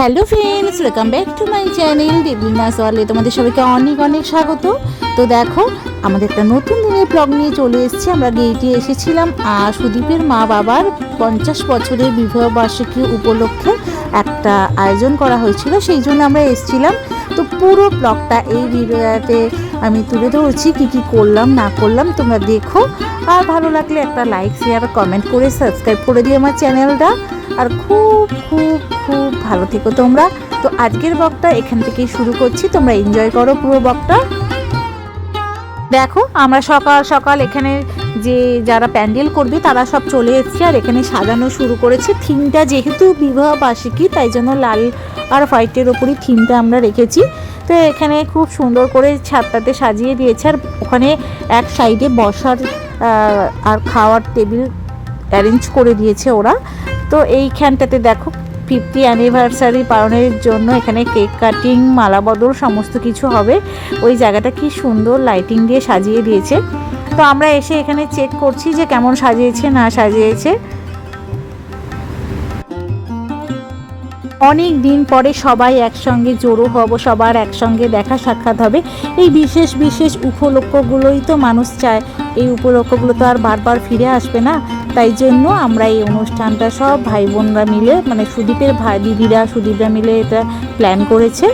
Hello friends welcome back to my channel Debolina ওয়ালে তোমাদের সবাইকে অনেক অনেক স্বাগত। তো দেখো, আমাদের একটা নতুন দিনের ব্লগ নিয়ে চলে এসেছি। আমরা গেইটে এসেছিলাম আর সুদীপের মা বাবার পঞ্চাশ বছরের বিবাহবার্ষিকী উপলক্ষে একটা আয়োজন করা হয়েছিল। সেই জন্য আমরা এসেছিলাম। তো পুরো ব্লগটা এই ভিডিওতে আমি তুলে ধরছি, কি কি করলাম, না করলাম, তোমরা দেখো। আর ভালো লাগলে একটা লাইক শেয়ার কমেন্ট করে সাবস্ক্রাইব করে দিও আমার চ্যানেলটা আর খুব খুব খুব ভালো থেকো তোমরা। তো আজকের বকটা এখান থেকেই শুরু করছি, তোমরা এনজয় করো পুরো বকটা দেখো, আমরা সকাল সকাল এখানে যে যারা প্যান্ডেল করবে, তারা সব চলে এসেছে আর এখানে সাজানো শুরু করেছে। থিমটা যেহেতু বিবাহ বার্ষিকী, তাই জন্য লাল আর হোয়াইটের ওপরই থিমটা আমরা রেখেছি। তো এখানে খুব সুন্দর করে ছাদটাতে সাজিয়ে দিয়েছে আর ওখানে এক সাইডে বসার আর খাওয়ার টেবিল অ্যারেঞ্জ করে দিয়েছে ওরা। তো এইখানটাতে দেখো ফিফটি অ্যানিভার্সারি পালনের জন্য এখানে কেক কাটিং মালা বদল সমস্ত কিছু হবে। ওই জায়গাটা কি সুন্দর লাইটিং দিয়ে সাজিয়ে দিয়েছে। তো আমরা এসে এখানে চেক করছি যে কেমন সাজিয়েছে, না সাজিয়েছে। অনেক দিন পরে সবাই একসঙ্গে জড়ো হব, সবার একসঙ্গে দেখা সাক্ষাৎ হবে। এই বিশেষ বিশেষ উপলক্ষগুলোই তো মানুষ চায়। এই উপলক্ষগুলো তো আর বারবার ফিরে আসবে না। তাই জন্য আমরা এই অনুষ্ঠানটা সব ভাই বোনরা মিলে মানে সুদীপের ভাই, দিদিরা, সুদীপরা মিলে এটা প্ল্যান করেছে।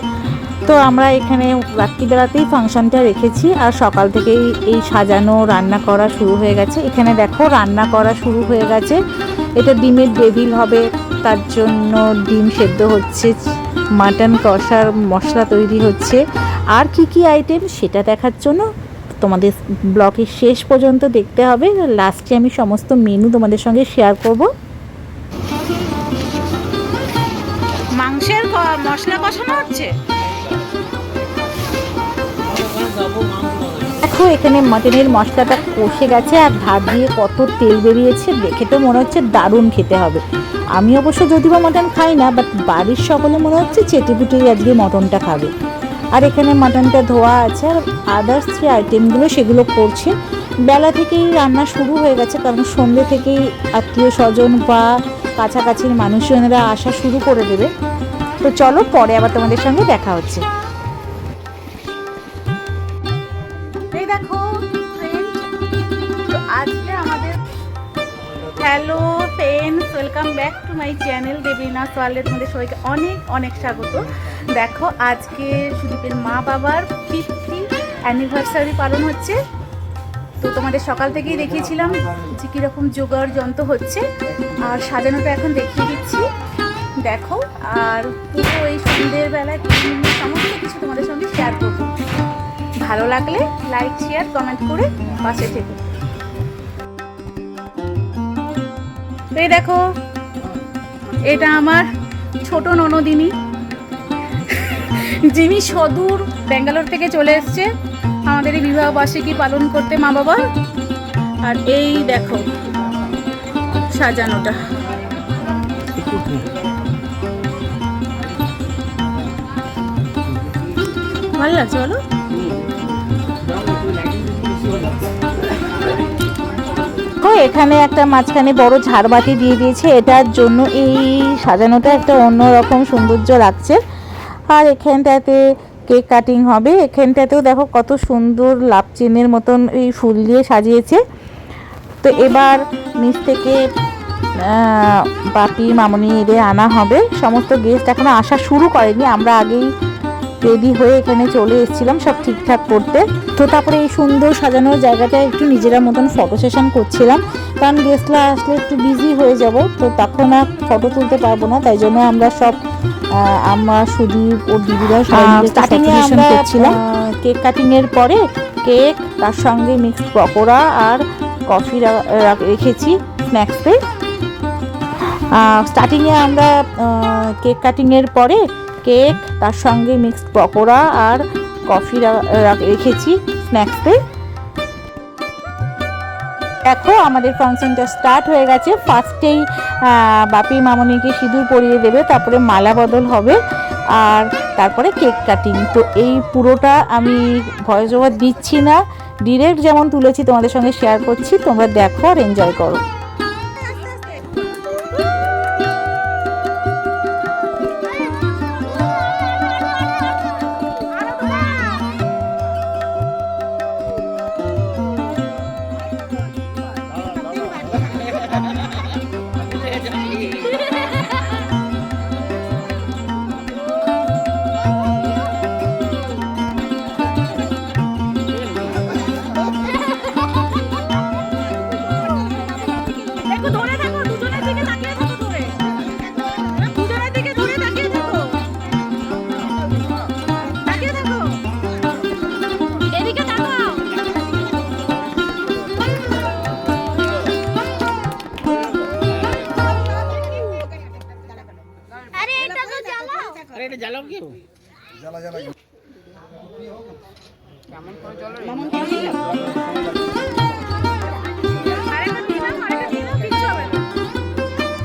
তো আমরা এখানে রাত্রিবেলাতেই ফাংশনটা রেখেছি আর সকাল থেকেই এই সাজানো, রান্না করা শুরু হয়ে গেছে। এখানে দেখো, রান্না করা শুরু হয়ে গেছে। এটা ডিমের ডেভিল হবে। তার জন্য ডিম সেদ্ধ হচ্ছে মাটন কষার মশলা তৈরি হচ্ছে। আর কি কি আইটেম সেটা দেখার জন্য তোমাদের ব্লগের শেষ পর্যন্ত দেখতে হবে। লাস্টে আমি সমস্ত মেনু তোমাদের সঙ্গে শেয়ার করব। মাংসের মশলা কষানো হচ্ছে? দেখো এখানে মাটনের মশলাটা কষে গেছে আর ধার দিয়ে কত তেল বেরিয়েছে দেখে তো মনে হচ্ছে দারুণ খেতে হবে। আমি অবশ্য যদিও বা মটন খাই না বাট বাড়ির সকলে মনে হচ্ছে চেটেপুটেই আজকে মটনটা খাবে। আর এখানে মাটনটা ধোয়া আছে, আর আদার্স যে আইটেমগুলো সেগুলো করছে। বেলা থেকেই রান্না শুরু হয়ে গেছে, কারণ সন্ধ্যে থেকেই আত্মীয় স্বজন বা কাছাকাছির মানুষজনেরা আসা শুরু করে দেবে। তো চলো পরে আবার তোমাদের সঙ্গে দেখা হচ্ছে। Hello. Friends welcome back to my channel Debina সোয়ালে তোমাদের সবাইকে অনেক অনেক স্বাগত। দেখো, আজকে সুদীপের মা বাবার ফিফটি অ্যানিভার্সারি পালন হচ্ছে। তো তোমাদের সকাল থেকেই দেখিয়েছিলাম যে কীরকম জোগাড় যন্ত্র হচ্ছে, আর সাজানোটা এখন দেখিয়ে দিচ্ছি। দেখো, আর পুরো এই সন্ধ্যের বেলায় সমস্ত কিছু তোমাদের সঙ্গে শেয়ার করব। ভালো লাগলে লাইক শেয়ার কমেন্ট করে পাশে থেকো। এই দেখো, এটা আমার ছোট ননদিনী, যিনি সদূর ব্যাঙ্গালোর থেকে চলে এসছে, আমাদের এই বিবাহ বার্ষিকী পালন করতে মা বাবা। আর এই দেখো, সাজানোটা। ভালো লাগছে বলো? তো এখানে একটা মাঝখানে বড় ঝাড়বাতি দিয়ে দিয়েছে। এটার জন্য এই সাজানোটা একটা অন্যরকম সৌন্দর্য লাগছে। আর এখানটাতে কেক কাটিং হবে। এখানটাতেও দেখো কত সুন্দর লাভ চেনের মতন এই ফুল দিয়ে সাজিয়েছে। তো এবার নিচ থেকে বাপি, মামনি এদের আনা হবে। সমস্ত গেস্ট এখনও আসা শুরু করেনি। আমরা আগেই রেডি হয়ে এখানে চলে এসেছিলাম সব ঠিকঠাক করতে। তো তারপরে এই সুন্দর সাজানো জায়গাটা একটু নিজেরা মতন ফটো সেশন করছিলাম। কারণ গেস্টরা আসলে একটু বিজি হয়ে যাব তো তখন আর ফটো তুলতে পারব না তাই জন্য আমরা সব আমরা সুদীপ ও দিদিরা করছিলাম। কেক কাটিং এর পরে কেক তার সঙ্গে মিক্সড পকোড়া আর কফি রেখেছি স্ন্যাক্সে স্টার্টিংয়ে আমরা কেক কাটিংয়ের পরে কেক, তার সঙ্গে মিক্সড পকোড়া আর কফি রেখেছি স্ন্যাক্সে দেখো, আমাদের ফাংশনটা স্টার্ট হয়ে গেছে। ফার্স্টেই বাপি মামনিকে সিঁদুর পরিয়ে দেবে, তারপরে মালা বদল হবে আর তারপরে কেক কাটিং তো এই পুরোটা আমি ভয়েস ওভার দিচ্ছি না। ডিরেক্ট যেমন তুলেছি, তোমাদের সঙ্গে শেয়ার করছি, তোমরা দেখো আর এনজয় করো। আরে এটা জ্বালাও? কি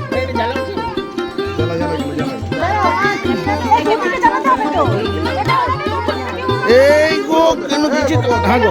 আরে এটা জ্বালাও কি? জ্বালা জ্বালা এগুলো জ্বালা। এই গো কেন কিছু হ্যাঁ গো।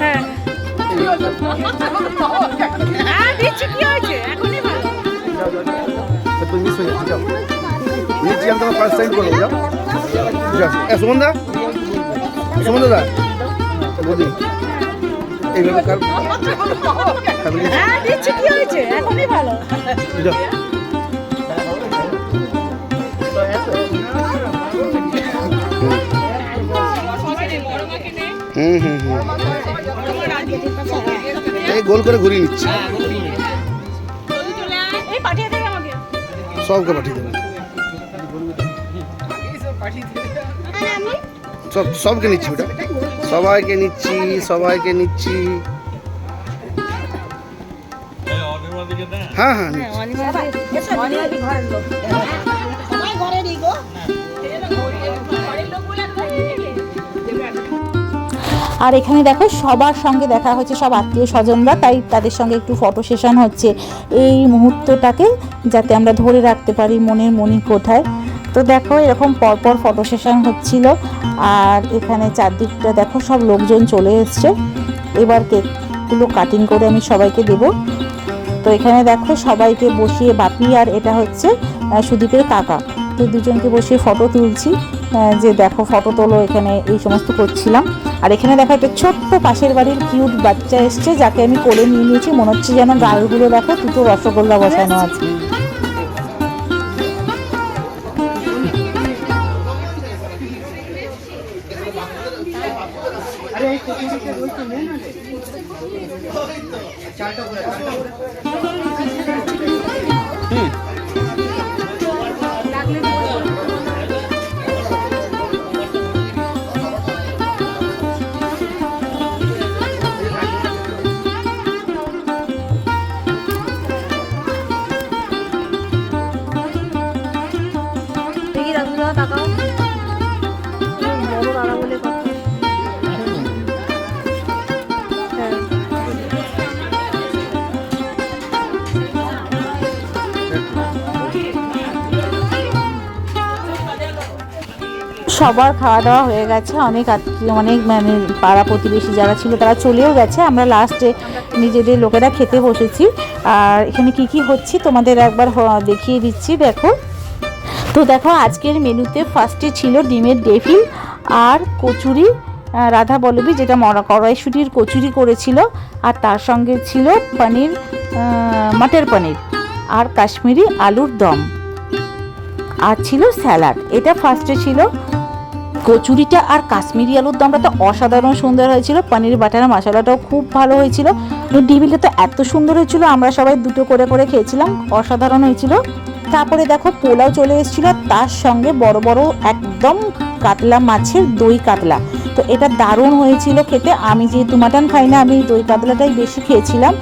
হ্যাঁ। হ্যাঁ দিচ্ছি কি হয়েছে? এখনই ভালো তুমি মিস হয়ে যাচ্ছি যাও। নিচ্ছি আমি তোমার ফার্স্ট টাইম করব যাও। যাও। এ সুমন্দা? সুমন্দা? দা বলি। এইভাবে কার ফ্যামিলি হ্যাঁ দিচ্ছি কি হয়েছে? এখনই ভালো যাও। হুম হুম হুম। এই গোল করে ঘুরিয়ে নিচ্ছি। সবকে পাঠিয়ে দেবো। সব সবকে নিচ্ছি ওটা। সবাইকে নিচ্ছি সবাইকে নিচ্ছি। হ্যাঁ হ্যাঁ নিচ্ছি। আর এখানে দেখো সবার সঙ্গে দেখা হচ্ছে, সব আত্মীয় স্বজনরা, তাই তাদের সঙ্গে একটু ফটো সেশন হচ্ছে। এই মুহূর্তটাকে যাতে আমরা ধরে রাখতে পারি মনের মনি কোথায় তো দেখো এরকম পরপর ফটো সেশন হচ্ছিল, আর এখানে চারদিকটা দেখো সব লোকজন চলে এসছে। এবার কেকগুলো কাটিং করে আমি সবাইকে দেবো। তো এখানে দেখো সবাইকে বসিয়ে বাপি আর এটা হচ্ছে সুদীপের কাকা। তো দুজনকে বসিয়ে ফটো তুলছি। যে দেখো ফটো তোলো, এখানে এই সমস্ত করছিলাম। আর এখানে দেখো একটা ছোট্ট পাশের বাড়ির কিউট বাচ্চা এসছে, যাকে আমি কোলে নিয়ে নিয়েছি। মনে হচ্ছে যেন গালগুলো দেখো দুটো রসগোল্লা বসানো আছে। সবার খাওয়া দাওয়া হয়ে গেছে। অনেক অনেক মানে পাড়া প্রতিবেশী যারা ছিল তারা চলেও গেছে। আমরা লাস্টে নিজেদের লোকেরা খেতে বসেছি। আর এখানে কি কি হচ্ছে তোমাদের একবার দেখিয়ে দিচ্ছি, দেখো। তো দেখো, আজকের মেনুতে ফার্স্টে ছিল ডিমের ডেফিল আর কচুরি রাধা বল্লবী যেটা মরা কড়াইশুটির কচুরি করেছিল। আর তার সঙ্গে ছিল পনির মটর পনির আর কাশ্মীরি আলুর দম। আর ছিল স্যালাড। এটা ফার্স্টে ছিল। কচুরিটা আর কাশ্মীরি আলুর দমটা তো অসাধারণ সুন্দর হয়েছিল। পনির, বাটার, মশলাটাও খুব ভালো হয়েছিল। ডিবিলটা তো এত সুন্দর হয়েছিল, আমরা সবাই দুটো করে করে খেয়েছিলাম, অসাধারণ হয়েছিল। তারপরে দেখো পোলাও চলে এসেছিল, তার সঙ্গে বড় বড় একদম কাতলা মাছের দই কাতলা। তো এটা দারুণ হয়েছিল খেতে। আমি যেহেতু মাটন খাই না, আমি দই কাতলাটাই বেশি খেয়েছিলাম।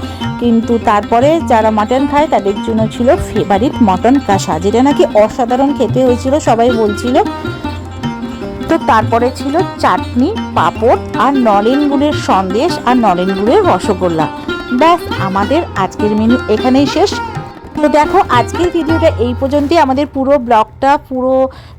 কিন্তু তারপরে যারা মাটন খায়, তাদের জন্য ছিল ফেভারিট মটন কষা যেটা নাকি অসাধারণ খেতে হয়েছিল, সবাই বলছিল। তো তারপরে ছিল চাটনি, পাঁপড় আর নলেন গুড়ের সন্দেশ আর নলেন গুড়ের রসগোল্লা। ব্যাস, আমাদের আজকের মেনু এখানেই শেষ। তো দেখো, আজকের ভিডিওটা এই পর্যন্তই। আমাদের পুরো ব্লগটা, পুরো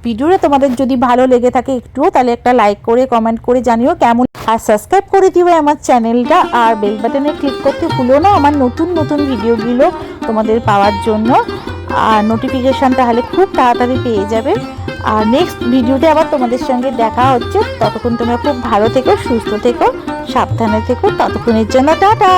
ভিডিওটা তোমাদের যদি ভালো লেগে থাকে একটুও, তাহলে একটা লাইক করে কমেন্ট করে জানিও কেমন। আর সাবস্ক্রাইব করে দিও আমার চ্যানেলটা আর বেল বাটনে ক্লিক করতে ভুলো না, আমার নতুন নতুন ভিডিওগুলো তোমাদের পাওয়ার জন্য। আর নোটিফিকেশান তাহলে খুব তাড়াতাড়ি পেয়ে যাবে। আর নেক্সট ভিডিওতে আবার তোমাদের সঙ্গে দেখা হচ্ছে। ততক্ষণ তোমরা খুব ভালো থেকো, সুস্থ থেকো, সাবধানে থেকো। ততক্ষণের জন্য টাটা!